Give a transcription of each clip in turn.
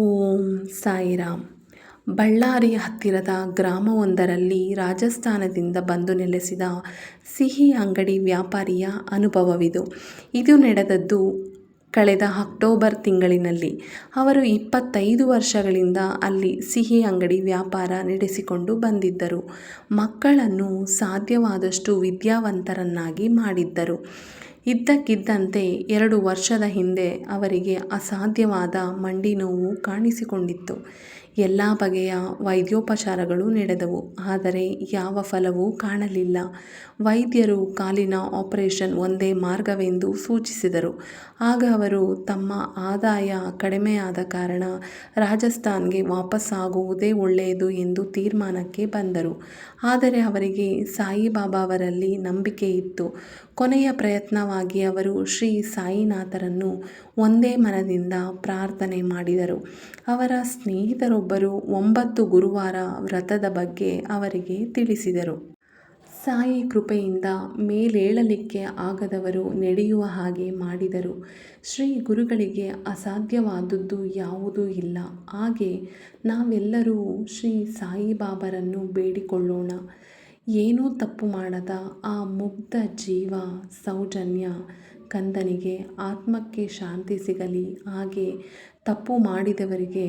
ಓಂ ಸಾಯಿರಾಮ್. ಬಳ್ಳಾರಿ ಹತ್ತಿರದ ಗ್ರಾಮವೊಂದರಲ್ಲಿ ರಾಜಸ್ಥಾನದಿಂದ ಬಂದು ನೆಲೆಸಿದ ಸಿಹಿ ಅಂಗಡಿ ವ್ಯಾಪಾರಿಯ ಅನುಭವವಿದು. ಇದು ನಡೆದದ್ದು ಕಳೆದ ಅಕ್ಟೋಬರ್ ತಿಂಗಳಿನಲ್ಲಿ. ಅವರು ಇಪ್ಪತ್ತೈದು ವರ್ಷಗಳಿಂದ ಅಲ್ಲಿ ಸಿಹಿ ಅಂಗಡಿ ವ್ಯಾಪಾರ ನಡೆಸಿಕೊಂಡು ಬಂದಿದ್ದರು. ಮಕ್ಕಳನ್ನು ಸಾಧ್ಯವಾದಷ್ಟು ವಿದ್ಯಾವಂತರನ್ನಾಗಿ ಮಾಡಿದ್ದರು. ಇದ್ದಕ್ಕಿದ್ದಂತೆ ಎರಡು ವರ್ಷದ ಹಿಂದೆ ಅವರಿಗೆ ಅಸಾಧ್ಯವಾದ ಮಂಡಿ ನೋವು ಕಾಣಿಸಿಕೊಂಡಿತ್ತು. ಎಲ್ಲ ಬಗೆಯ ವೈದ್ಯೋಪಚಾರಗಳು ನಡೆದವು, ಆದರೆ ಯಾವ ಫಲವೂ ಕಾಣಲಿಲ್ಲ. ವೈದ್ಯರು ಕಾಲಿನ ಆಪರೇಷನ್ ಒಂದೇ ಮಾರ್ಗವೆಂದು ಸೂಚಿಸಿದರು. ಆಗ ಅವರು ತಮ್ಮ ಆದಾಯ ಕಡಿಮೆಯಾದ ಕಾರಣ ರಾಜಸ್ಥಾನ್ಗೆ ವಾಪಸ್ಸಾಗುವುದೇ ಒಳ್ಳೆಯದು ಎಂದು ತೀರ್ಮಾನಕ್ಕೆ ಬಂದರು. ಆದರೆ ಅವರಿಗೆ ಸಾಯಿಬಾಬಾ ಅವರಲ್ಲಿ ನಂಬಿಕೆ ಇತ್ತು. ಕೊನೆಯ ಪ್ರಯತ್ನವಾಗಿ ಅವರು ಶ್ರೀ ಸಾಯಿನಾಥರನ್ನು ಒಂದೇ ಮನದಿಂದ ಪ್ರಾರ್ಥನೆ ಮಾಡಿದರು. ಅವರ ಸ್ನೇಹಿತರೊಬ್ಬರು ಒಂಬತ್ತು ಗುರುವಾರ ವ್ರತದ ಬಗ್ಗೆ ಅವರಿಗೆ ತಿಳಿಸಿದರು. ಸಾಯಿ ಕೃಪೆಯಿಂದ ಮೇಲೇಳಲಿಕ್ಕೆ ಆಗದವರು ನಡೆಯುವ ಹಾಗೆ ಮಾಡಿದರು. ಶ್ರೀ ಗುರುಗಳಿಗೆ ಅಸಾಧ್ಯವಾದದ್ದು ಯಾವುದೂ ಇಲ್ಲ. ಹಾಗೆ ನಾವೆಲ್ಲರೂ ಶ್ರೀ ಸಾಯಿಬಾಬರನ್ನು ಬೇಡಿಕೊಳ್ಳೋಣ. ಏನೂ ತಪ್ಪು ಮಾಡದ ಆ ಮುಗ್ಧ ಜೀವ ಸೌಜನ್ಯ ಕಂದನಿಗೆ ಆತ್ಮಕ್ಕೆ ಶಾಂತಿ ಸಿಗಲಿ. ಹಾಗೆ ತಪ್ಪು ಮಾಡಿದವರಿಗೆ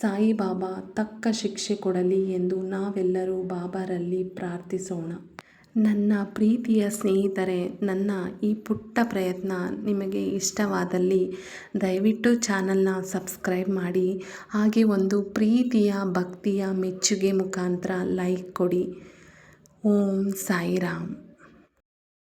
ಸಾಯಿಬಾಬಾ ತಕ್ಕ ಶಿಕ್ಷೆ ಕೊಡಲಿ ಎಂದು ನಾವೆಲ್ಲರೂ ಬಾಬಾರಲ್ಲಿ ಪ್ರಾರ್ಥಿಸೋಣ. ನನ್ನ ಪ್ರೀತಿಯ ಸ್ನೇಹಿತರೆ, ನನ್ನ ಈ ಪುಟ್ಟ ಪ್ರಯತ್ನ ನಿಮಗೆ ಇಷ್ಟವಾದಲ್ಲಿ ದಯವಿಟ್ಟು ಚಾನಲ್ನ ಸಬ್ಸ್ಕ್ರೈಬ್ ಮಾಡಿ, ಹಾಗೆ ಒಂದು ಪ್ರೀತಿಯ ಭಕ್ತಿಯ ಮೆಚ್ಚುಗೆ ಮುಖಾಂತರ ಲೈಕ್ ಕೊಡಿ. ಓಂ ಸಾಯಿರಾಮ್